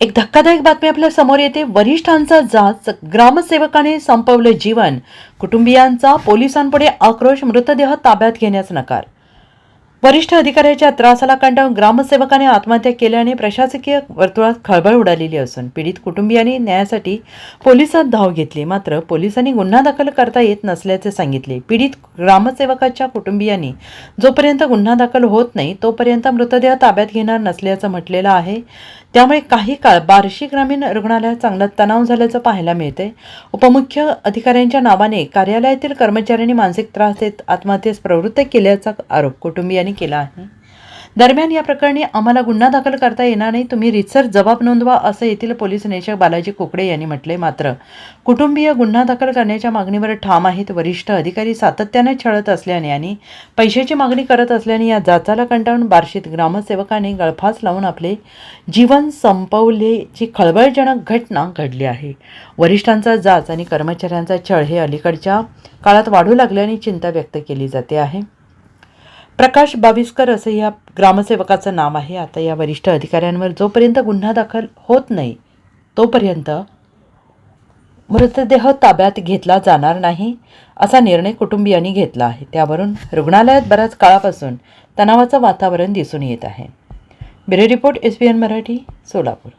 एक धक्कादायक बातमी आपल्यासमोर येते. वरिष्ठांचा जाच ग्रामसेवकाने संपवलं जीवन. कुटुंबियांचा पोलिसांपुढे आक्रोश मृतदेह ताब्यात घेण्यास नकार. वरिष्ठ अधिकाऱ्याच्या त्रासाला कंटाळून ग्रामसेवकाने आत्महत्या केल्याने प्रशासकीय वर्तुळात खळबळ उडालेली असून पीडित कुटुंबियांनी न्यायासाठी पोलिसात धाव घेतली. मात्र पोलिसांनी गुन्हा दाखल करता येत नसल्याचे सांगितले. पीडित ग्रामसेवकाच्या कुटुंबियांनी जोपर्यंत गुन्हा दाखल होत नाही तोपर्यंत मृतदेह ताब्यात घेणार नसल्याचं म्हटलेलं आहे. त्यामुळे काही काळ बार्शी ग्रामीण रुग्णालयात चांगला तणाव झाल्याचं पाहायला मिळते. उपमुख्य अधिकाऱ्यांच्या नावाने कार्यालयातील कर्मचाऱ्यांनी मानसिक त्रास देत आत्महत्येस प्रवृत्त केल्याचा आरोप कुटुंबियांनी केला आहे. दरम्यान या प्रकरणी आम्हाला गुन्हा दाखल करता येणार नाही. तुम्ही रितसर जबाब नोंदवा असं येथील पोलीस निरीक्षक बालाजी कोकडे यांनी म्हटले मात्र कुटुंबीय गुन्हा दाखल करण्याच्या मागणीवर ठाम आहेत. वरिष्ठ अधिकारी सातत्याने छळत असल्याने आणि पैशाची मागणी करत असल्याने या जाचाला कंटाळून बार्शीत ग्रामसेवकाने गळफास लावून आपले जीवन संपवल्याची खळबळजनक घटना घडली आहे. वरिष्ठांचा जाच आणि कर्मचाऱ्यांचा छळ हे अलीकडच्या काळात वाढू लागल्याने चिंता व्यक्त केली जाते आहे. प्रकाश बाविस्कर असं या ग्रामसेवकाचं नाव आहे. आता या वरिष्ठ अधिकाऱ्यांवर जोपर्यंत गुन्हा दाखल होत नाही तोपर्यंत मृतदेह ताब्यात घेतला जाणार नाही असा निर्णय कुटुंबियांनी घेतला आहे. त्यावरून रुग्णालयात बऱ्याच काळापासून तणावाचं वातावरण दिसून येत आहे. Bureau report S B N Marathi Solapur.